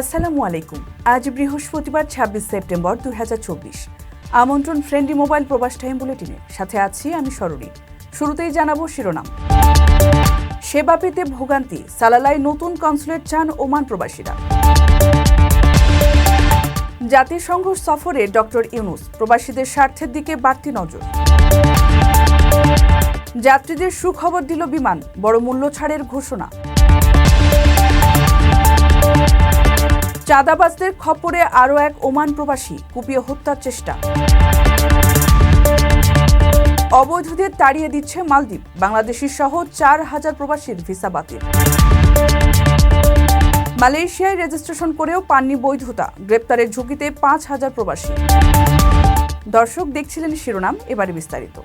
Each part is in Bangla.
আসসালামু আলাইকুম। আজ বৃহস্পতিবার, ছাব্বিশ সেপ্টেম্বর, দুই আমন্ত্রণ ফ্রেন্ডলি মোবাইল প্রবাস টাইম বুলেটিনে। সাথে আছি আমি সরণি। শুরুতেই জানাব শিরোনাম। সেবা পেতে ভোগান্তি, সালালায় নতুন কনসুলেট চান ওমান প্রবাসীরা। জাতিসংঘ সফরে ডক্টর ইউনুস, প্রবাসীদের স্বার্থের দিকে বাড়তি নজর। যাত্রীদের সুখবর দিল বিমান, বড় মূল্য ছাড়ের ঘোষণা। চাঁদাবাজদের খপ্পরে আরও এক ওমান প্রবাসী কুপিয়ে হত্যার চেষ্টা। অবৈধদের তাড়িয়ে দিচ্ছে মালদ্বীপ। বাংলাদেশি সহ চার হাজার প্রবাসীর ভিসা বাতিল। মালয়েশিয়ায় রেজিস্ট্রেশন করেও পাননি বৈধতা। গ্রেপ্তারের ঝুঁকিতে পাঁচ হাজার প্রবাসী। দর্শক দেখছিলেন শিরোনাম, এবারে বিস্তারিত।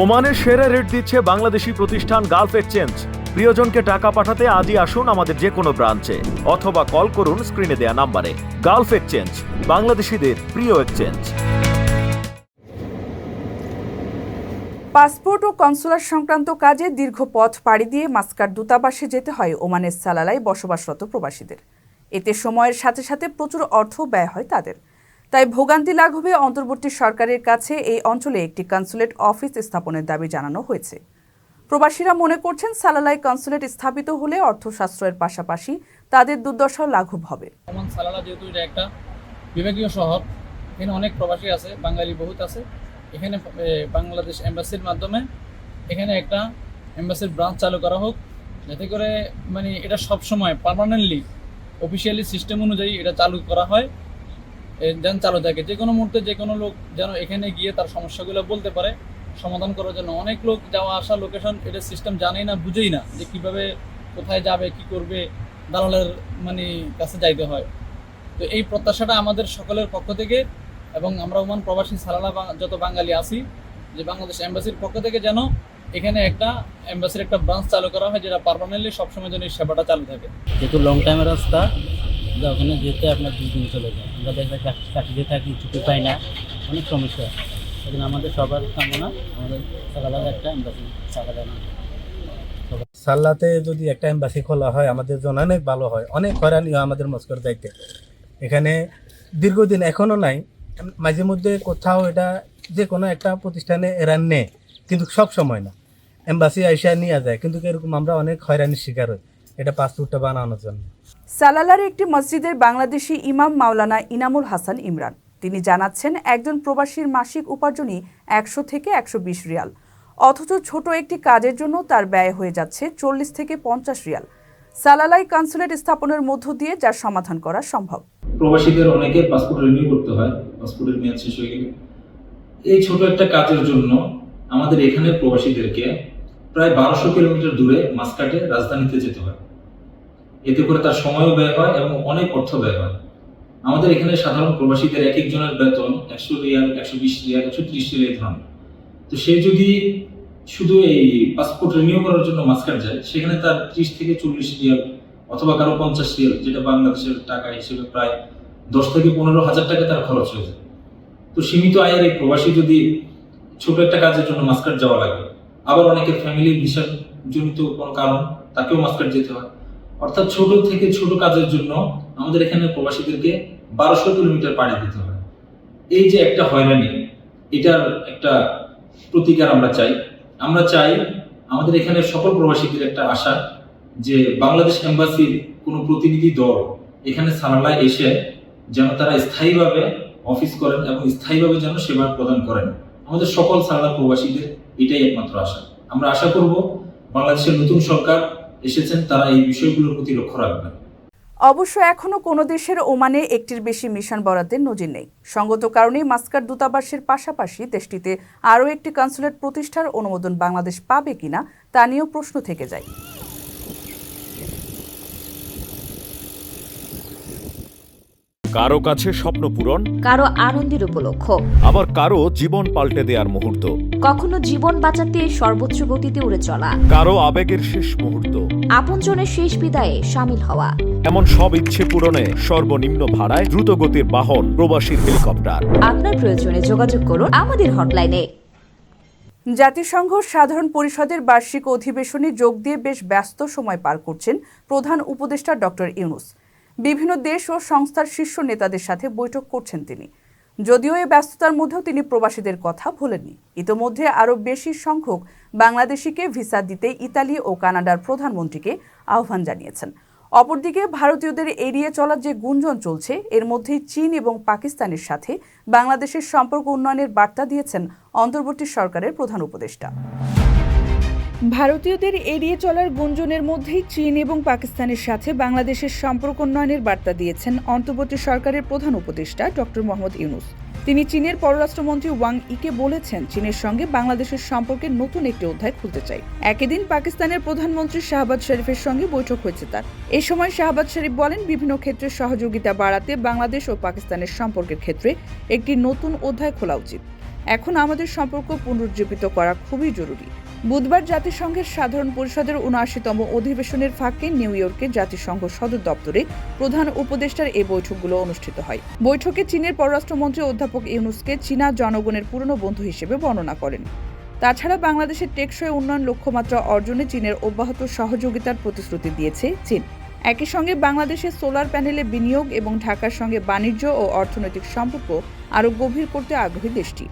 ওমানের সেরা রেট দিচ্ছে বাংলাদেশি প্রতিষ্ঠান গালফ এক্সচেঞ্জ। প্রিয়জনকে টাকা পাঠাতে আজই আসুন আমাদের যে কোনো ব্রাঞ্চে, অথবা কল করুন স্ক্রিনে দেয়া নাম্বারে। গালফ এক্সচেঞ্জ, বাংলাদেশিদের প্রিয় এক্সচেঞ্জ। পাসপোর্ট ও কনসুলার সংক্রান্ত কাজে দীর্ঘ পথ পাড়ি দিয়ে মাস্কার দূতাবাসে যেতে হয় ওমানের সালালায় বসবাসরত প্রবাসীদের। এতে সময়ের সাথে সাথে প্রচুর অর্থ ব্যয় হয় তাদের। তাই ভোগান্তি লাঘবে অন্তর্বর্তী সরকারের কাছে এই অঞ্চলে একটি কনসুলেট অফিস স্থাপনের দাবি জানানো হয়েছে। প্রবাসীরা মনে করছেন সালালাই কনসুলেট স্থাপিত হলে অর্থ সাশ্রয়ের পাশাপাশি তাদের দুর্দশাও লাঘব হবে। সালালা যেহেতু এটা একটা বিভাগীয় শহর, এখানে অনেক প্রবাসী আছে, বাঙালি বহুত আছে। এখানে বাংলাদেশ এম্বাসির মাধ্যমে এখানে একটা এম্বাসির ব্রাঞ্চ চালু করা হোক, যাতে করে মানে এটা সব সময় পার্মানেন্টলি অফিসিয়ালি সিস্টেম অনুযায়ী এটা চালু করা হয় যেন চালু থাকে। যে কোনো মুহূর্তে যে কোনো লোক যেন এখানে গিয়ে তার সমস্যাগুলো বলতে পারে সমাধান করার জন্য। অনেক লোক যাওয়া আসা লোকেশন এটা সিস্টেম জানেই না, বুঝেই না যে কীভাবে, কোথায় যাবে, কি করবে, দালালের মানে কাছে যাইতে হয়। তো এই প্রত্যাশাটা আমাদের সকলের পক্ষ থেকে এবং আমরা ওমান প্রবাসী সালালা যত বাঙালি আছি, যে বাংলাদেশ এম্বাসির পক্ষ থেকে যেন এখানে একটা এম্বাসির একটা ব্রাঞ্চ চালু করা হয়, যেটা পারমানেন্টলি সবসময় যেন এই সেবাটা চালু থাকে। যেহেতু লং টাইমের রাস্তা ওখানে যেতে আপনার দুই দিন চলে যায়। আমরা দেখা চাকরিতে থাকি, ছুটি পাই না, অনেক সমস্যা। আমাদের সবার কামনা আমাদের একটা এম্বাসি সকালে সাল্লাতে যদি একটা এম্বাসি খোলা হয় আমাদের জন্য অনেক ভালো হয়। অনেক হয়রানি হয় আমাদের মস্কর যাইতে। এখানে দীর্ঘদিন এখনও নাই। মাঝে মধ্যে কোথাও এটা যে কোনো একটা প্রতিষ্ঠানে এরা নেয় কিন্তু সব সময় না। এম্বাসি আইসা নিয়ে যায় কিন্তু এরকম আমরা অনেক হয়রানির শিকার হই এটা পাসপোর্টটা বানানোর জন্য। সালালার একটি মসজিদের বাংলাদেশি ইমাম মাওলানা ইনামুল হাসান ইমরান। তিনি জানাচ্ছেন, একজন প্রবাসীর মাসিক উপার্জনই একশো থেকে একশো বিশ রিয়াল। অথচ ছোট একটি কাজের জন্য তার ব্যয় হয়ে যাচ্ছে চল্লিশ থেকে পঞ্চাশ রিয়াল। সালালাই কনসুলেট স্থাপনের মধ্য দিয়ে যার সমাধান করা সম্ভব। প্রবাসীদের অনেকে পাসপোর্ট রিনিউ করতে হয়, পাসপোর্টের মেয়াদ শেষ হয়ে গেলে। এই ছোট একটা কাজের জন্য আমাদের এখানে প্রবাসীদেরকে প্রায় বারোশো কিলোমিটার দূরে মাসকাটে রাজধানীতে যেতে হয়। এতে করে তার সময়ও ব্যয় হয় এবং অনেক অর্থ ব্যয় হয়। আমাদের এখানে সাধারণ প্রবাসীদের এক একজনের বেতন একশো রিয়াল, একশো বিশ রিয়াল, একশো ত্রিশ রিয়াল এই ধরনের। তো সে যদি শুধু এই পাসপোর্ট রিনিউ করার জন্য মাসকাট যায়, সেখানে তার ত্রিশ থেকে চল্লিশ রিয়াল অথবা কারও পঞ্চাশ রিয়াল, যেটা বাংলাদেশের টাকা হিসেবে প্রায় দশ থেকে পনেরো হাজার টাকা তার খরচ হয়ে যায়। তো সীমিত আয়ের এই প্রবাসী যদি ছোট একটা কাজের জন্য মাস্কাট যাওয়া লাগে, আবার অনেকের ফ্যামিলি ভিসার জনিত কোনো কারণ, তাকেও মাস্কাট যেতে হয়। অর্থাৎ ছোট থেকে ছোট কাজের জন্য আমাদের এখানে প্রবাসীদেরকে বারোশো কিলোমিটার পাড়ি দিতে হয়। এই যে একটা হয়রানি, এটার একটা প্রতিকার আমরা চাই। আমরা চাই আমাদের এখানে সকল প্রবাসীদের একটা আশা যে বাংলাদেশ এম্বাসির কোনো প্রতিনিধি দল এখানে সানালায় এসে যেন তারা স্থায়ীভাবে অফিস করেন এবং স্থায়ীভাবে যেন সেবা প্রদান করেন। আমাদের সকল সানালা প্রবাসীদের এটাই একমাত্র আশা। আমরা আশা করব বাংলাদেশের নতুন সরকার এসেছেন, তারা এই বিষয়গুলোর প্রতি লক্ষ্য রাখবেন। অবশ্য এখনও কোনো দেশের ওমানে একটির বেশি মিশন বরাদ্দের নজির নেই। সঙ্গত কারণে মাস্কার দূতাবাসের পাশাপাশি দেশটিতে আরও একটি কনসুলেট প্রতিষ্ঠার অনুমোদন বাংলাদেশ পাবে কিনা তা নিয়েও প্রশ্ন থেকে যায়। কারও কাছে স্বপ্ন পূরণ কারও আনন্দের উপলক্ষ। আবার কারও জীবন পাল্টে দেওয়ার মুহূর্ত। কখনো জীবন বাঁচাতে সর্বোচ্চ গতিতে উড়ে চলা। কারও আবেগের শেষ মুহূর্ত। আপনজনের শেষ বিদায়ে সামিল হওয়া। এমন সব ইচ্ছে পূরণে সর্বনিম্ন ভাড়ায় দ্রুতগতির বাহন প্রবাসীর হেলিকপ্টার। আপনার প্রয়োজনে যোগাযোগ করুন আমাদের হটলাইনে। জাতিসংঘ সাধারণ পরিষদের বার্ষিক অধিবেশনে যোগ দিয়ে বেশ ব্যস্ত সময় পার করছেন প্রধান উপদেষ্টা ডক্টর ইউনুস। বিভিন্ন দেশ ও সংস্থার শীর্ষ নেতাদের সাথে বৈঠক করছেন তিনি। যদিও এই ব্যস্ততার মধ্যেও তিনি প্রবাসীদের কথা ভোলেননি। ইতোমধ্যে আরও বেশি সংখ্যক বাংলাদেশিকে ভিসা দিতে ইতালি ও কানাডার প্রধানমন্ত্রীকে আহ্বান জানিয়েছেন। অপরদিকে ভারতীয়দের এড়িয়ে চলার যে গুঞ্জন চলছে, এর মধ্যেই চীন এবং পাকিস্তানের সাথে বাংলাদেশের সম্পর্ক উন্নয়নের বার্তা দিয়েছেন অন্তর্বর্তী সরকারের প্রধান উপদেষ্টা। ভারতীয়দের এড়িয়ে চলার গুঞ্জনের মধ্যেই চীন এবং পাকিস্তানের সাথে বাংলাদেশের সম্পর্ক উন্নয়নের বার্তা দিয়েছেন অন্তর্বর্তী সরকারের প্রধান উপদেষ্টা ডক্টর মোহাম্মদ ইউনুস। তিনি চীনের পররাষ্ট্রমন্ত্রী ওয়াং ইকে বলেছেন, চীনের সঙ্গে বাংলাদেশের সম্পর্কে নতুন একটি অধ্যায় খুলতে চাই। একই দিন পাকিস্তানের প্রধানমন্ত্রী শাহবাজ শরীফের সঙ্গে বৈঠক হয়েছে তার। এ সময় শাহবাজ শরীফ বলেন, বিভিন্ন ক্ষেত্রে সহযোগিতা বাড়াতে বাংলাদেশ ও পাকিস্তানের সম্পর্কের ক্ষেত্রে একটি নতুন অধ্যায় খোলা উচিত। এখন আমাদের সম্পর্ক পুনরুজ্জীবিত করা খুবই জরুরি। বুধবার জাতিসংঘের সাধারণ পরিষদের উনআশিতম অধিবেশনের ফাঁকে নিউ ইয়র্কে জাতিসংঘ সদর দপ্তরে প্রধান উপদেষ্টার এই বৈঠকগুলো অনুষ্ঠিত হয়। বৈঠকে চীনের পররাষ্ট্রমন্ত্রী অধ্যাপক ইউনুসকে চীনা জনগণের পুরনো বন্ধু হিসেবে বর্ণনা করেন। তাছাড়া বাংলাদেশের টেকসই উন্নয়ন লক্ষ্যমাত্রা অর্জনে চীনের অব্যাহত সহযোগিতার প্রতিশ্রুতি দিয়েছে চীন। একই সঙ্গে বাংলাদেশের সোলার প্যানেলে বিনিয়োগ এবং ঢাকার সঙ্গে বাণিজ্য ও অর্থনৈতিক সম্পর্ক আরও গভীর করতে আগ্রহী দেশটি।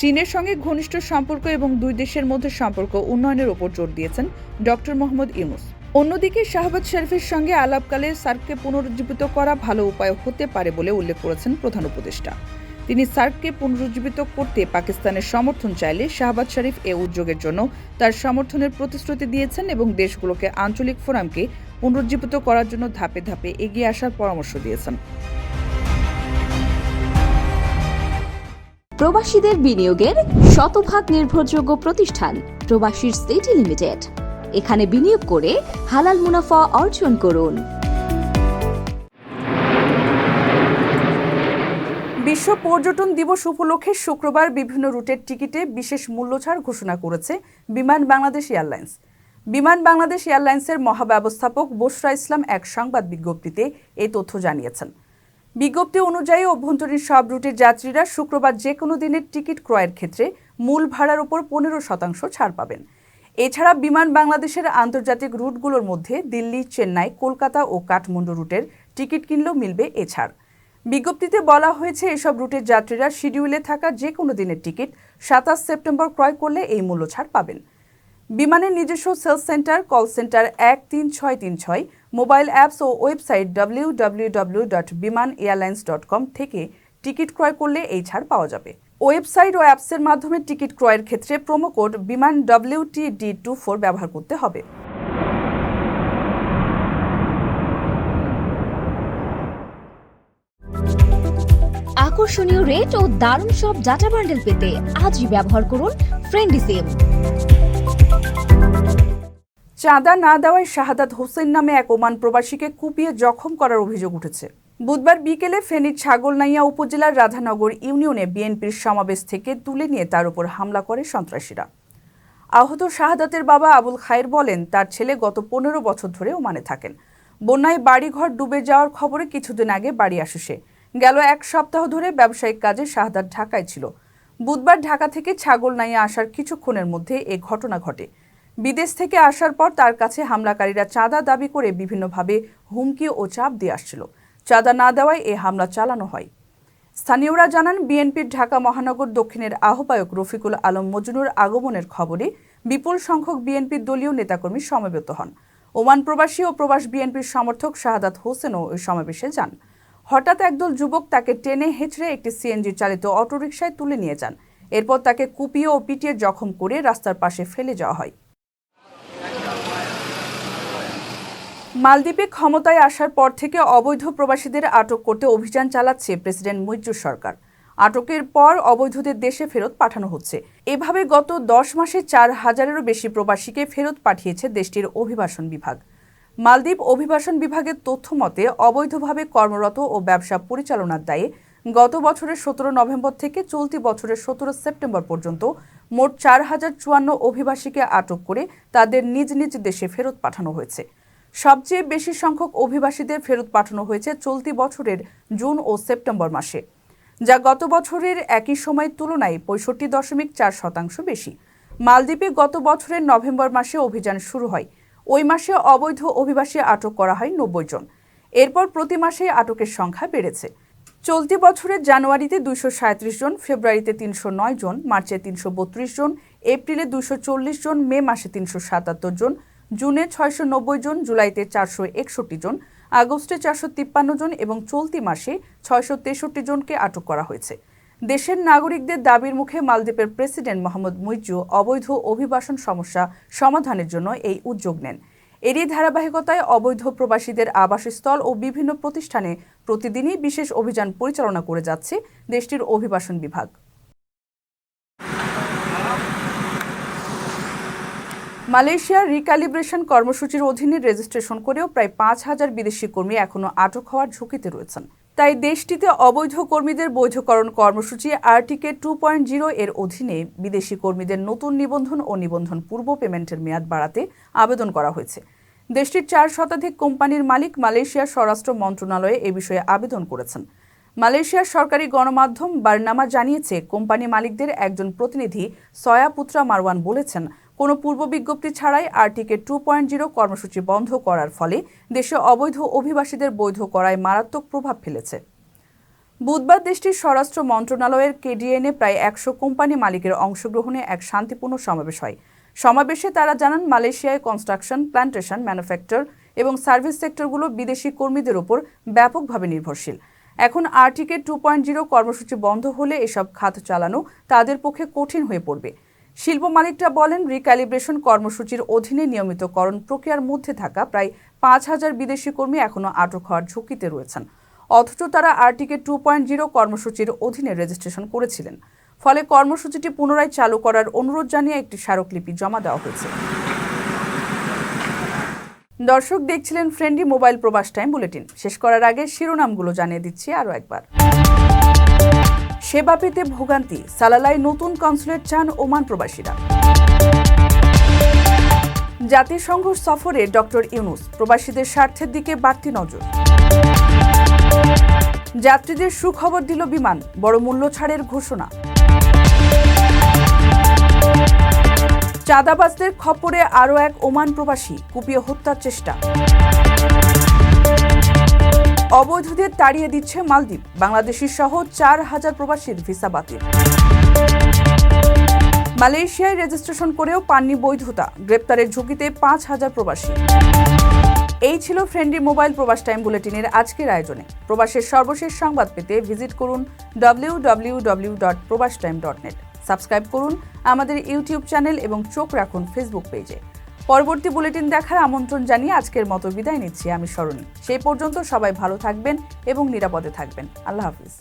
চীনের সঙ্গে ঘনিষ্ঠ সম্পর্ক এবং দুই দেশের মধ্যে সম্পর্ক উন্নয়নের ওপর জোর দিয়েছেন ডক্টর মোহাম্মদ ইউনুস। অন্যদিকে শাহবাজ শরীফের সঙ্গে আলাপকালে সার্ককে পুনরুজ্জীবিত করা ভালো উপায় হতে পারে বলে উল্লেখ করেছেন প্রধান উপদেষ্টা। তিনি সার্ককে পুনরুজ্জীবিত করতে পাকিস্তানের সমর্থন চাইলে শাহবাজ শরীফ এ উদ্যোগের জন্য তার সমর্থনের প্রতিশ্রুতি দিয়েছেন এবং দেশগুলোকে আঞ্চলিক ফোরামকে পুনরুজ্জীবিত করার জন্য ধাপে ধাপে এগিয়ে আসার পরামর্শ দিয়েছেন। প্রবাসীদের বিনিয়োগের শতভাগ নির্ভরযোগ্য প্রতিষ্ঠান প্রবাসীর সিটি লিমিটেড। এখানে বিনিয়োগ করে হালাল মুনাফা অর্জন করুন। বিশ্ব পর্যটন দিবস উপলক্ষে শুক্রবার বিভিন্ন রুটের টিকিটে বিশেষ মূল্যছাড় ঘোষণা করেছে বিমান বাংলাদেশ এয়ারলাইন্স। বিমান বাংলাদেশ এয়ারলাইন্সের মহাব্যবস্থাপক বসরা ইসলাম এক সংবাদ বিজ্ঞপ্তিতে এই তথ্য জানিয়েছেন। বিজ্ঞপ্তি অনুযায়ী অভ্যন্তরীণ সব রুটের যাত্রীরা শুক্রবার যে কোনো দিনের টিকিট ক্রয়ের ক্ষেত্রে মূল ভাড়ার উপর পনেরো শতাংশ ছাড় পাবেন। এছাড়া বিমান বাংলাদেশের আন্তর্জাতিক রুটগুলোর মধ্যে দিল্লি, চেন্নাই, কলকাতা ও কাঠমান্ডু রুটের টিকিট কিনলেও মিলবে এছাড় বিজ্ঞপ্তিতে বলা হয়েছে, এসব রুটের যাত্রীরা শিডিউলে থাকা যে কোনো দিনের টিকিট সাতাশ সেপ্টেম্বর ক্রয় করলে এই মূল্য ছাড় পাবেন। বিমানের নিজস্ব সেলস সেন্টার, কল সেন্টার এক তিন ছয় তিন ছয় মোবাইল অ্যাপস ও website W dot Biman airlines dot com থেকে টিকিট ক্রয় করলে এই ছাড় পাওয়া যাবে। ওয়েবসাইট ও অ্যাপসের মাধ্যমে টিকিট ক্রয়ের ক্ষেত্রে promo code Biman W T D two four ব্যবহার করতে হবে। আকর্ষণীয় রেট ও দারুণ সব ডাটা বান্ডেল পেতে আজই ব্যবহার করুন ফ্রেন্ডি সিম চাঁদা না দেওয়ায় শাহাদাত হোসেন নামে এক ওমান প্রবাসীকে কুপিয়ে জখম করার অভিযোগ উঠেছে। বুধবার বিকেলে ফেনীর ছাগলনাইয়া উপজেলার রাধানগর ইউনিয়নে বিএনপির সমাবেশ থেকে তুলে নিয়ে তার উপর হামলা করে সন্ত্রাসীরা। আহত শাহাদাতের বাবা আবুল খায়ের বলেন, তার ছেলে গত পনেরো বছর ধরে ওমানে থাকেন। বন্যায় বাড়িঘর ডুবে যাওয়ার খবরে কিছুদিন আগে বাড়ি আসে সে। গেল এক সপ্তাহ ধরে ব্যবসায়িক কাজে শাহাদাত ঢাকায় ছিল। বুধবার ঢাকা থেকে ছাগলনাইয়া আসার কিছুক্ষণের মধ্যে এ ঘটনা ঘটে। বিদেশ থেকে আসার পর তার কাছে হামলাকারীরা চাঁদা দাবি করে বিভিন্নভাবে হুমকি ও চাপ দিয়ে আসছিল। চাঁদা না দেওয়ায় এ হামলা চালানো হয়। স্থানীয়রা জানান, বিএনপির ঢাকা মহানগর দক্ষিণের আহ্বায়ক রফিকুল আলম মজনুর আগমনের খবরে বিপুল সংখ্যক বিএনপির দলীয় নেতাকর্মী সমবেত হন। ওমান প্রবাসী ও প্রবাস বিএনপির সমর্থক শাহাদাত হোসেনও ওই সমাবেশে যান। হঠাৎ একদল যুবক তাকে টেনে হেঁচড়ে একটি সিএনজি চালিত অটোরিকশায় তুলে নিয়ে যান। এরপর তাকে কুপিয়ে ও পিটিয়ে জখম করে রাস্তার পাশে ফেলে যাওয়া হয়। মালদ্বীপে ক্ষমতায় আসার পর থেকে অবৈধ প্রবাসীদের আটক করতে অভিযান চালাচ্ছে প্রেসিডেন্ট মুইজুর সরকার। আটকের পর অবৈধদের দেশে ফেরত পাঠানো হচ্ছে। এভাবে গত দশ মাসে চার হাজারেরও বেশি প্রবাসীকে ফেরত পাঠিয়েছে দেশটির অভিবাসন বিভাগ। মালদ্বীপ অভিবাসন বিভাগের তথ্য মতে, অবৈধভাবে কর্মরত ও ব্যবসা পরিচালনার দায়ে গত বছরের সতেরো নভেম্বর থেকে চলতি বছরের সতেরো সেপ্টেম্বর পর্যন্ত মোট চার হাজার চুয়ান্ন অভিবাসীকে আটক করে তাদের নিজ নিজ দেশে ফেরত পাঠানো হয়েছে। সবচেয়ে বেশি সংখ্যক অভিবাসীদের ফেরত পাঠানো হয়েছে চলতি বছরের জুন ও সেপ্টেম্বর মাসে, যা গত বছরের একই সময়ের তুলনায় পঁয়ষট্টি দশমিক চার শতাংশ বেশি। মালদ্বীপে গত বছরের নভেম্বর মাসে অভিযান শুরু হয়। ওই মাসে অবৈধ অভিবাসী আটক করা হয় নব্বই জন। এরপর প্রতি মাসেই আটকের সংখ্যা বেড়েছে। চলতি বছরের জানুয়ারিতে দুইশো সাঁত্রিশ জন, ফেব্রুয়ারিতে তিনশো নয় জন, মার্চে তিনশো বত্রিশ জন, এপ্রিলে চল্লিশ জন, মে মাসে তিনশো সাতাত্তর জন জুনে ছয়শো নব্বই জন, জুলাইতে চারশো একষট্টি জন, আগস্টে চারশো তিপ্পান্ন জন এবং চলতি মাসে ছয়শো তেষট্টি জনকে আটক করা হয়েছে। দেশের নাগরিকদের দাবির মুখে মালদ্বীপের প্রেসিডেন্ট মোহাম্মদ মুইজু অবৈধ অভিবাসন সমস্যা সমাধানের জন্য এই উদ্যোগ নেন। এরই ধারাবাহিকতায় অবৈধ প্রবাসীদের আবাসস্থল ও বিভিন্ন প্রতিষ্ঠানে প্রতিদিনই বিশেষ অভিযান পরিচালনা করে যাচ্ছে দেশটির অভিবাসন বিভাগ। মালয়েশিয়ার রিক্যালিব্রেশন কর্মসূচির অধীনে রেজিস্ট্রেশন করেও প্রায় পাঁচ হাজার বিদেশি কর্মী এখনও আটক হওয়ার ঝুঁকিতে রয়েছেন। তাই দেশটিতে অবৈধ কর্মীদের বৈধকরণ কর্মসূচি আরটিকে টু পয়েন্ট জিরো এর অধীনে বিদেশি কর্মীদের নতুন নিবন্ধন ও নিবন্ধন পূর্ব পেমেন্টের মেয়াদ বাড়াতে আবেদন করা হয়েছে। দেশটির চার শতাধিক কোম্পানির মালিক মালয়েশিয়ার স্বরাষ্ট্র মন্ত্রণালয়ে এ বিষয়ে আবেদন করেছেন। মালয়েশিয়ার সরকারি গণমাধ্যম বার্নামা জানিয়েছে, কোম্পানি মালিকদের একজন প্রতিনিধি সয়া পুত্রা মারওয়ান বলেছেন কোনো পূর্ব বিজ্ঞপ্তি ছাড়াই আরটিকে টু পয়েন্ট জিরো কর্মসূচি বন্ধ করার ফলে দেশে অবৈধ অভিবাসীদের বৈধ করায় মারাত্মক প্রভাব ফেলেছে। বুধবার দেশটির স্বরাষ্ট্র মন্ত্রণালয়ের কেডিএনএ প্রায় একশো কোম্পানি মালিকের অংশগ্রহণে এক শান্তিপূর্ণ সমাবেশ হয়। সমাবেশে তারা জানান, মালয়েশিয়ায় কনস্ট্রাকশন প্ল্যান্টেশন ম্যানুফ্যাকচার এবং সার্ভিস সেক্টরগুলো বিদেশি কর্মীদের উপর ব্যাপকভাবে নির্ভরশীল। এখন আরটিকে টু পয়েন্ট জিরো কর্মসূচি বন্ধ হলে এসব খাত চালানো তাদের পক্ষে কঠিন হয়ে পড়বে। শিল্প মালিকরা বলেন রিক্যালিব্রেশন কর্মসূচির অধীনে নিয়মিতকরণ প্রক্রিয়ার মধ্যে থাকা প্রায় পাঁচ হাজার বিদেশি কর্মী এখনও আটক হওয়ার ঝুঁকিতে রয়েছেন। অথচ তারা আরটিকে টু পয়েন্ট জিরো কর্মসূচির অধীনে রেজিস্ট্রেশন করেছিলেন। ফলে কর্মসূচিটি পুনরায় চালু করার অনুরোধ জানিয়ে একটি স্মারকলিপি জমা দেওয়া হয়েছে। দর্শক, দেখছিলেন friendly mobile Probash time bulletin. শেষ করার আগে শিরোনামগুলো জানিয়ে দিচ্ছি আরও একবার। সেবা পেতে ভোগান্তি। সালালায় নতুন কনসুলেট চান ওমান প্রবাসীরা। জাতিসংঘ সফরে ডক্টর ইউনুস, প্রবাসীদের স্বার্থের দিকে বাড়তি নজর। যাত্রীদের সুখবর দিল বিমান, বড় মূল্য ছাড়ের ঘোষণা। চাঁদাবাজদের খপ্পরে আরও এক ওমান প্রবাসী, কুপিয়ে হত্যার চেষ্টা। অবৈধদের তাড়িয়ে দিচ্ছে মালদ্বীপ। বাংলাদেশি সহ চার হাজার প্রবাসীর ভিসা বাতিল। মালয়েশিয়ায় রেজিস্ট্রেশন করেও পাননি বৈধতা। গ্রেপ্তারের ঝুঁকিতে পাঁচ হাজার প্রবাসী। এই ছিল ফ্রেন্ডলি মোবাইল প্রবাস টাইম বুলেটিনের আজকের আয়োজনে। প্রবাসের সর্বশেষ সংবাদ পেতে ভিজিট করুন W W W dot Probash time dot net subscribe করুন আমাদের ইউটিউব চ্যানেল এবং চোখ রাখুন ফেসবুক পেজে পরবর্তী বুলেটিন দেখার আমন্ত্রণ জানিয়ে আজকের মতো বিদায় নিচ্ছি। আমি স্মরণী। সেই পর্যন্ত সবাই ভালো থাকবেন এবং নিরাপদে থাকবেন। আল্লাহ হাফিজ।